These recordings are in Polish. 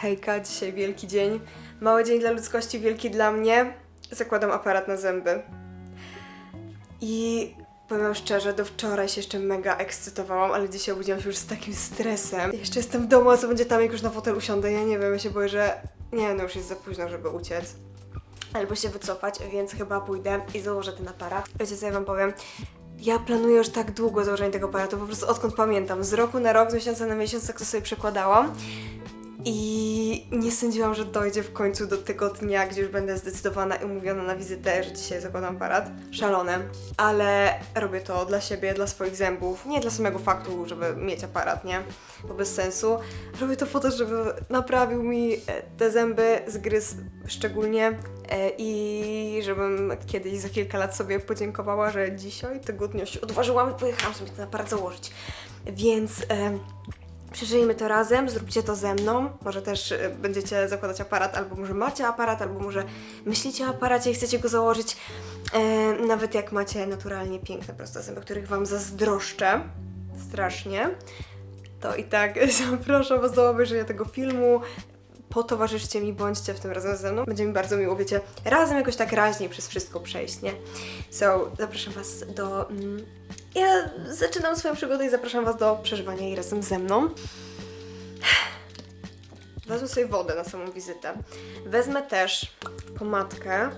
Hejka, dzisiaj wielki dzień. Mały dzień dla ludzkości, wielki dla mnie. Zakładam aparat na zęby. I powiem szczerze, do wczoraj się jeszcze mega ekscytowałam, ale dzisiaj obudziłam się już z takim stresem. Jeszcze jestem w domu, a co będzie tam, jak już na fotel usiądę? Ja nie wiem, ja się boję, że... Nie, no już jest za późno, żeby uciec. Albo się wycofać, więc chyba pójdę i założę ten aparat. Wiecie co ja wam powiem? Ja planuję już tak długo założenie tego aparatu, po prostu odkąd pamiętam. Z roku na rok, z miesiąca na miesiąc, tak to sobie przekładałam. I nie sądziłam, że dojdzie w końcu do tego dnia, gdzie już będę zdecydowana i umówiona na wizytę, że dzisiaj zakładam aparat. Szalone. Ale robię to dla siebie, dla swoich zębów. Nie dla samego faktu, żeby mieć aparat, nie? Bo bez sensu. Robię to po to, żeby naprawił mi e, te zęby, zgryz szczególnie. e, I żebym kiedyś za kilka lat sobie podziękowała, że dzisiaj tego dnia się odważyłam i pojechałam sobie ten aparat założyć. Więc... Przeżyjmy to razem, zróbcie to ze mną. Może też y, będziecie zakładać aparat, albo może macie aparat, albo może myślicie o aparacie i chcecie go założyć. E, nawet jak macie naturalnie piękne, proste zęby, których Wam zazdroszczę strasznie, to i tak zapraszam Was do obejrzenia tego filmu. Potowarzyszcie mi, bądźcie w tym razem ze mną. Będzie mi bardzo miło, wiecie, razem jakoś tak raźniej przez wszystko przejść, nie? So, zapraszam Was do... Mm, ja zaczynam swoją przygodę i zapraszam Was do przeżywania jej razem ze mną. Wezmę sobie wodę na samą wizytę. Wezmę też pomadkę,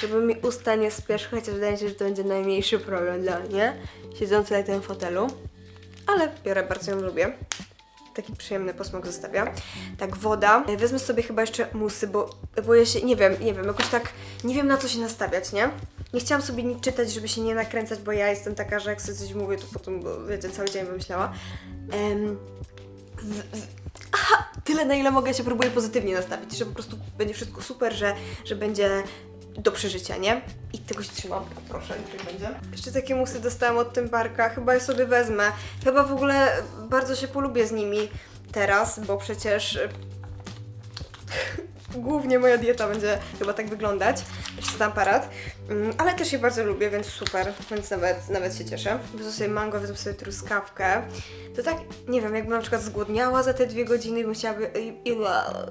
żeby mi usta nie spieszły, chociaż wydaje mi się, że to będzie najmniejszy problem dla mnie, siedzący na tym fotelu. Ale biorę, bardzo ją lubię. Taki przyjemny posmak zostawia. Tak, woda. Wezmę sobie chyba jeszcze musy, bo boję się, nie wiem, nie wiem, jakoś tak, nie wiem na co się nastawiać, nie? Nie chciałam sobie nic czytać, żeby się nie nakręcać, bo ja jestem taka, że jak sobie coś mówię, to potem, bo wiecie, cały dzień w- w- aha, tyle na ile mogę się próbuję pozytywnie nastawić, że po prostu będzie wszystko super, że, że będzie do przeżycia, nie? I tego się trzymam, proszę, niech będzie. Jeszcze takie musy dostałam od tym parka, chyba je sobie wezmę. Chyba w ogóle bardzo się polubię z nimi teraz, bo przecież y, głównie moja dieta będzie chyba tak wyglądać przez ten aparat. Mm, Ale też je bardzo lubię, więc super, więc nawet, nawet się cieszę. Wezmę sobie mango, wezmę sobie truskawkę. To tak, nie wiem, jakbym na przykład zgłodniała za te dwie godziny i bym, chciałaby, i, i,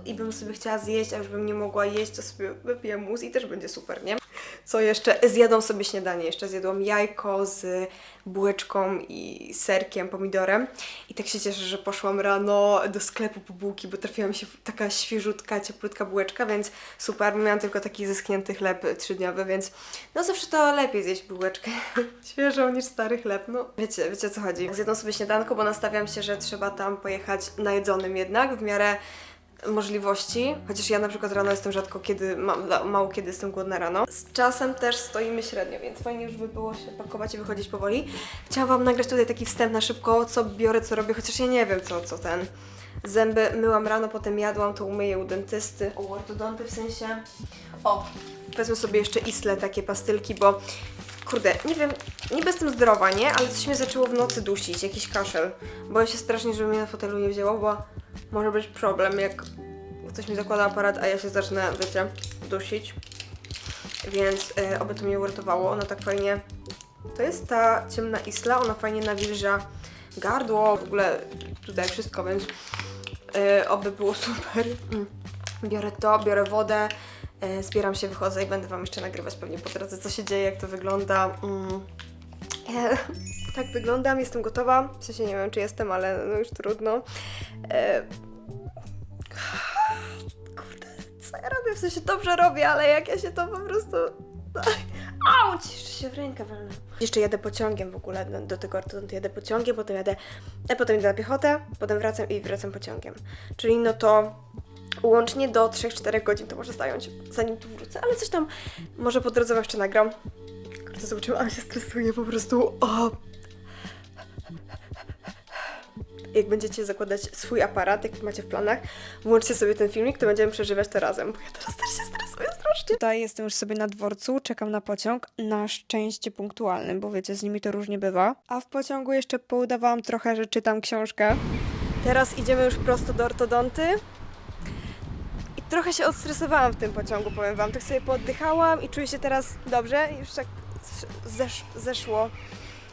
i bym sobie chciała zjeść, a już bym nie mogła jeść, to sobie wypiję mus i też będzie super, nie? Co jeszcze? Zjadą sobie śniadanie. Jeszcze zjadłam jajko z bułeczką i serkiem, pomidorem. I tak się cieszę, że poszłam rano do sklepu po bułki, bo trafiła mi się taka świeżutka, cieplutka bułeczka, więc super. Miałam tylko taki zeschnięty chleb trzydniowy, więc no zawsze to lepiej zjeść bułeczkę świeżą niż stary chleb. No wiecie, wiecie co chodzi. Zjadłam sobie śniadanko, bo nastawiam się, że trzeba tam pojechać najedzonym jednak, w miarę możliwości, chociaż ja na przykład rano jestem rzadko kiedy, ma, mało kiedy jestem głodna rano. Z czasem też stoimy średnio, więc fajnie już by było się pakować i wychodzić powoli. Chciałam Wam nagrać tutaj taki wstęp na szybko, co biorę, co robię, chociaż ja nie wiem co, co ten. Zęby myłam rano, potem jadłam, to umyję u dentysty, u ortodonty w sensie. O, wezmę sobie jeszcze Isle, takie pastylki, bo kurde, nie wiem, niby jestem zdrowa, nie? Ale coś mnie zaczęło w nocy dusić, jakiś kaszel. Boję się strasznie, żeby mnie na fotelu nie wzięło, bo może być problem, jak ktoś mi zakłada aparat, a ja się zacznę, wiecie, dusić. Więc e, oby to mnie uratowało. Ona tak fajnie... To jest ta ciemna isla, ona fajnie nawilża gardło, w ogóle tutaj wszystko, więc e, oby było super. Mm. Biorę to, biorę wodę, e, zbieram się, wychodzę i będę Wam jeszcze nagrywać pewnie po drodze, co się dzieje, jak to wygląda. Mm. E, tak wyglądam, jestem gotowa. W sensie nie wiem, czy jestem, ale no już trudno. E, kurde, co ja robię? W sensie dobrze robię, ale jak ja się to po prostu... Auć! Jeszcze się w rękę walnę. Jeszcze jadę pociągiem w ogóle do, do tego ortodontu. Jadę pociągiem, potem jadę... A potem idę na piechotę, potem wracam i wracam pociągiem. Czyli no to łącznie do 3-4 godzin to może zająć, zanim tu wrócę, ale coś tam może po drodze jeszcze nagram. Kurde, zobaczymy, ale się stresuję po prostu. O! Jak będziecie zakładać swój aparat, jak macie w planach, włączcie sobie ten filmik, to będziemy przeżywać to razem, bo ja teraz też się stresuję strasznie. Tutaj jestem już sobie na dworcu, czekam na pociąg, na szczęście punktualnym, bo wiecie, z nimi to różnie bywa. A w pociągu jeszcze poudawałam trochę, że czytam książkę. Teraz idziemy już prosto do ortodonty. I trochę się odstresowałam w tym pociągu, powiem wam. Tak sobie pooddychałam i czuję się teraz dobrze. Już tak zesz zeszło.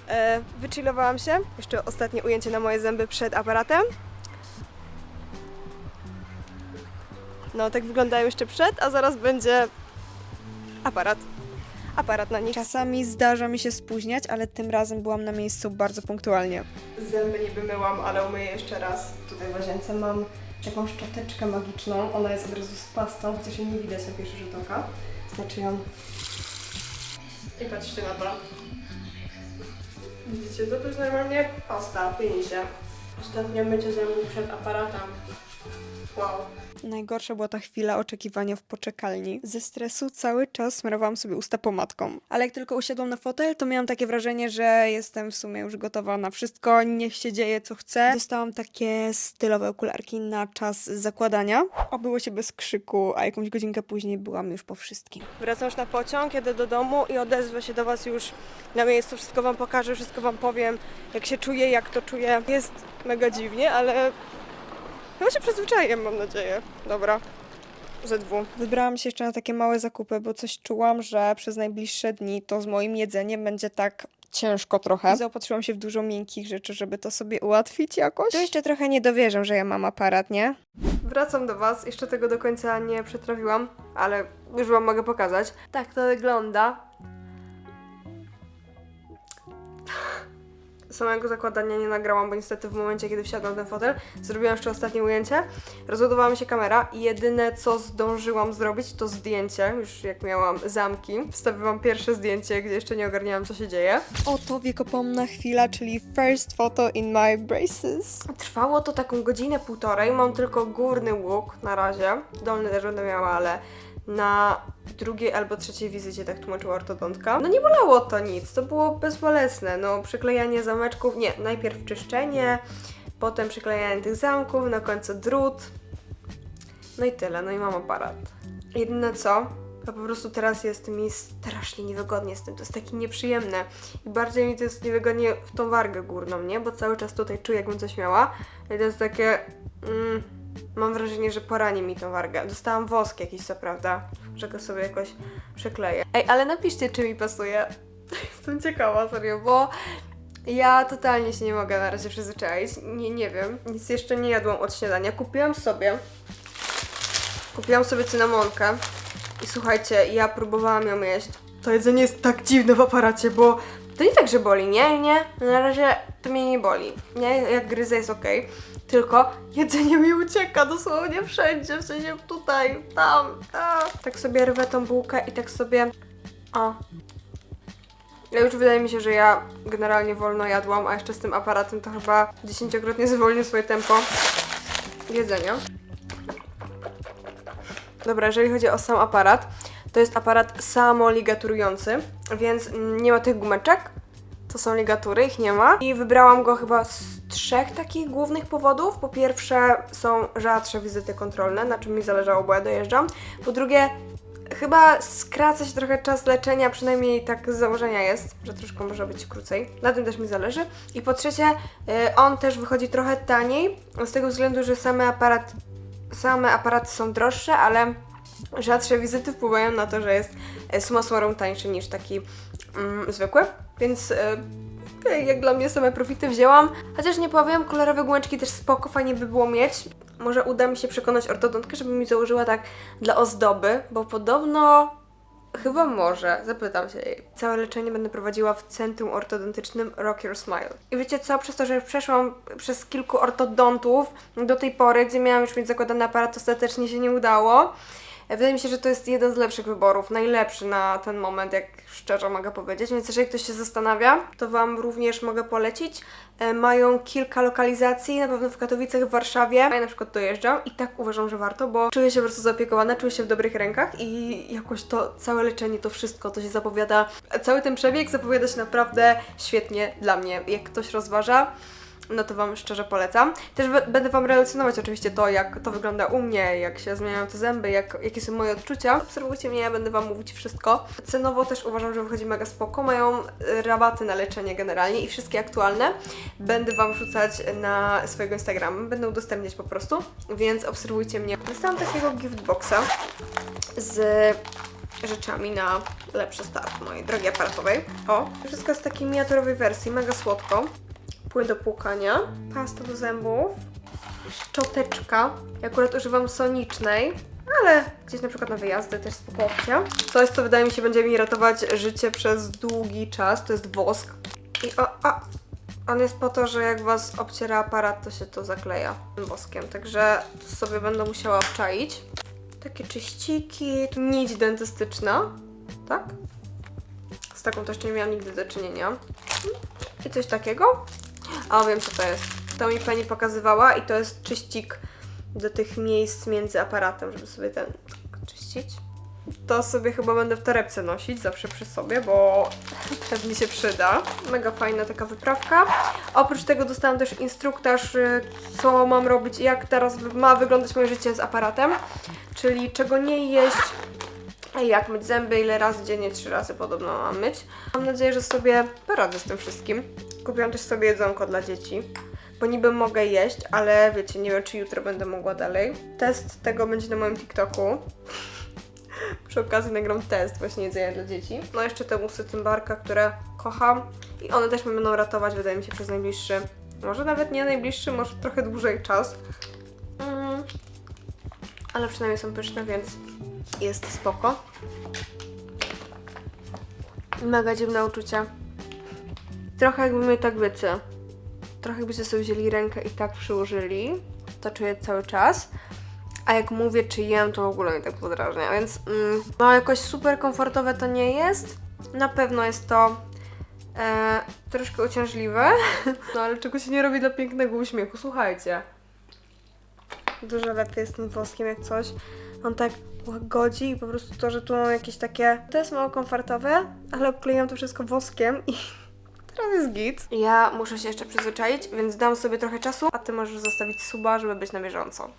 E, wychillowałam się. Jeszcze ostatnie ujęcie na moje zęby przed aparatem. No, tak wyglądają jeszcze przed, a zaraz będzie aparat. Aparat na nich. Czasami zdarza mi się spóźniać, ale tym razem byłam na miejscu bardzo punktualnie. Zęby niby myłam, ale umyję jeszcze raz. Tutaj w łazience mam taką szczoteczkę magiczną. Ona jest od razu z pastą, chociaż jej nie widać na pierwszy rzut oka. Znaczy ją... I patrzcie na to. Widzicie, to jest normalnie pasta, się. Ostatnio mycie zębów przed aparatem. Wow. Najgorsza była ta chwila oczekiwania w poczekalni. Ze stresu cały czas smarowałam sobie usta pomadką. Ale jak tylko usiadłam na fotel, to miałam takie wrażenie, że jestem w sumie już gotowa na wszystko, niech się dzieje co chce. Dostałam takie stylowe okularki na czas zakładania. Obyło się bez krzyku, a jakąś godzinkę później byłam już po wszystkim. Wracam już na pociąg, jedę do domu i odezwę się do Was już na miejscu. Wszystko Wam pokażę, wszystko Wam powiem, jak się czuję, jak to czuję. Jest mega dziwnie, ale Chyba się przyzwyczaiłem, mam nadzieję. Dobra. Z2. Wybrałam się jeszcze na takie małe zakupy, bo coś czułam, że przez najbliższe dni to z moim jedzeniem będzie tak ciężko trochę. Zaopatrzyłam się w dużo miękkich rzeczy, żeby to sobie ułatwić jakoś. To jeszcze trochę nie dowierzę, że ja mam aparat, nie? Wracam do Was. Jeszcze tego do końca nie przetrawiłam, ale już Wam mogę pokazać. Tak to wygląda. Samego zakładania nie nagrałam, bo niestety w momencie, kiedy wsiadłam w ten fotel, zrobiłam jeszcze ostatnie ujęcie, rozładowała mi się kamera i jedyne, co zdążyłam zrobić, to zdjęcie, już jak miałam zamki. Wstawiłam pierwsze zdjęcie, gdzie jeszcze nie ogarniałam, co się dzieje. Oto wiekopomna chwila, czyli first photo in my braces. Trwało to taką godzinę, półtorej, mam tylko górny łuk na razie, dolny też będę miała, ale na drugiej albo trzeciej wizycie, tak tłumaczyła ortodontka. No nie bolało to nic, to było bezbolesne. No przyklejanie zameczków, nie, najpierw czyszczenie, potem przyklejanie tych zamków, na końcu drut. No i tyle, no i mam aparat. Jedyne co, to po prostu teraz jest mi strasznie niewygodnie z tym, to jest takie nieprzyjemne. I bardziej mi to jest niewygodnie w tą wargę górną, nie? Bo cały czas tutaj czuję, jakbym coś miała. I to jest takie... Mm, mam wrażenie, że porani mi tą wargę. Dostałam wosk jakiś, co prawda, że go sobie jakoś przykleję. Ej, ale napiszcie, czy mi pasuje. Jestem ciekawa, serio, bo ja totalnie się nie mogę na razie przyzwyczaić. Nie, nie wiem. Nic jeszcze nie jadłam od śniadania. Kupiłam sobie... Kupiłam sobie cynamonkę. I słuchajcie, ja próbowałam ją jeść. To jedzenie jest tak dziwne w aparacie, bo to nie tak, że boli, nie, nie. Na razie to mnie nie boli. Nie, jak gryzę jest okej. Tylko jedzenie mi ucieka dosłownie wszędzie, w sensie tutaj, tam. A. Tak sobie rwę tą bułkę i tak sobie... O. Ja już wydaje mi się, że ja generalnie wolno jadłam, a jeszcze z tym aparatem to chyba dziesięciokrotnie zwolnię swoje tempo jedzenia. Dobra, jeżeli chodzi o sam aparat, to jest aparat samoligaturujący, więc nie ma tych gumeczek. To są ligatury, ich nie ma. I wybrałam go chyba z trzech takich głównych powodów. Po pierwsze, są rzadsze wizyty kontrolne, na czym mi zależało, bo ja dojeżdżam. Po drugie, chyba skraca się trochę czas leczenia, przynajmniej tak z założenia jest, że troszkę może być krócej. Na tym też mi zależy. I po trzecie, y, on też wychodzi trochę taniej, z tego względu, że same aparaty same aparaty są droższe, ale rzadsze wizyty wpływają na to, że jest e, summa summarum tańszy niż taki mm, zwykły, więc e, okej, jak dla mnie same profity wzięłam. Chociaż nie powiem, kolorowe gumeczki też spoko, fajnie by było mieć. Może uda mi się przekonać ortodontkę, żeby mi założyła tak dla ozdoby, bo podobno Chyba może, zapytam się jej. Całe leczenie będę prowadziła w centrum ortodontycznym Rock Your Smile. I wiecie co, przez to, że przeszłam przez kilku ortodontów do tej pory, gdzie miałam już mieć zakładany aparat, ostatecznie się nie udało. Wydaje mi się, że to jest jeden z lepszych wyborów, najlepszy na ten moment, jak szczerze mogę powiedzieć. Więc jeżeli ktoś się zastanawia, to Wam również mogę polecić. E, Mają kilka lokalizacji, na pewno w Katowicach, w Warszawie. Ja na przykład dojeżdżam i tak uważam, że warto, bo czuję się po prostu zaopiekowana, czuję się w dobrych rękach i jakoś to całe leczenie, to wszystko, to się zapowiada, cały ten przebieg zapowiada się naprawdę świetnie dla mnie. Jak ktoś rozważa, no to Wam szczerze polecam. Też będę Wam relacjonować oczywiście to, jak to wygląda u mnie, jak się zmieniają te zęby, jak, jakie są moje odczucia. Obserwujcie mnie, ja będę Wam mówić wszystko. Cenowo też uważam, że wychodzi mega spoko. Mają rabaty na leczenie generalnie i wszystkie aktualne będę Wam wrzucać na swojego Instagrama. Będę udostępniać po prostu, więc obserwujcie mnie. Dostałam takiego giftboxa z rzeczami na lepszy start mojej drogi aparatowej. O, wszystko w takiej miniaturowej wersji, mega słodko płyn do płukania, pasta do zębów, szczoteczka. Ja akurat używam sonicznej. ale gdzieś na przykład na wyjazdy też spoko opcja. Coś, co wydaje mi się będzie mi ratować życie przez długi czas, to jest wosk. I o, a, on jest po to, że jak was obciera aparat, to się to zakleja tym woskiem, także sobie będę musiała obczaić. Takie czyściki, nić dentystyczna, tak? Z taką też nie miałam nigdy do czynienia. I coś takiego. A wiem co to jest. To mi pani pokazywała i to jest czyścik do tych miejsc między aparatem, żeby sobie ten czyścić. To sobie chyba będę w torebce nosić zawsze przy sobie, bo pewnie się przyda. Mega fajna taka wyprawka. Oprócz tego dostałam też instruktaż, y, co mam robić i jak teraz ma wyglądać moje życie z aparatem. Czyli czego nie jeść, jak myć zęby, ile razy dziennie, trzy razy podobno mam myć. Mam nadzieję, że sobie poradzę z tym wszystkim. Kupiłam też sobie jedzonko dla dzieci, bo niby mogę jeść, ale wiecie, nie wiem czy jutro będę mogła dalej. Test tego będzie na moim TikToku. Przy okazji nagram test właśnie jedzenia dla dzieci. No jeszcze te musy Tymbarka, które kocham i one też mnie będą ratować, wydaje mi się, przez najbliższy, może nawet nie najbliższy, może trochę dłużej czas. Mm. Ale przynajmniej są pyszne, więc jest spoko. Mega dziwne uczucie. Trochę jakby my tak wiecie. Trochę jakbyście sobie wzięli rękę i tak przyłożyli. To czuję cały czas. A jak mówię, czy jem, to w ogóle mnie tak podrażnia. Więc mm, no jakoś super komfortowe to nie jest. Na pewno jest to e, troszkę uciążliwe. No ale czego się nie robi dla pięknego uśmiechu. Słuchajcie. Dużo lepiej jest tym woskiem jak coś. On tak łagodzi i po prostu to, że tu mam jakieś takie... To jest mało komfortowe, ale obkleiłam to wszystko woskiem i teraz jest git. Ja muszę się jeszcze przyzwyczaić, więc dam sobie trochę czasu, a ty możesz zostawić suba, żeby być na bieżąco.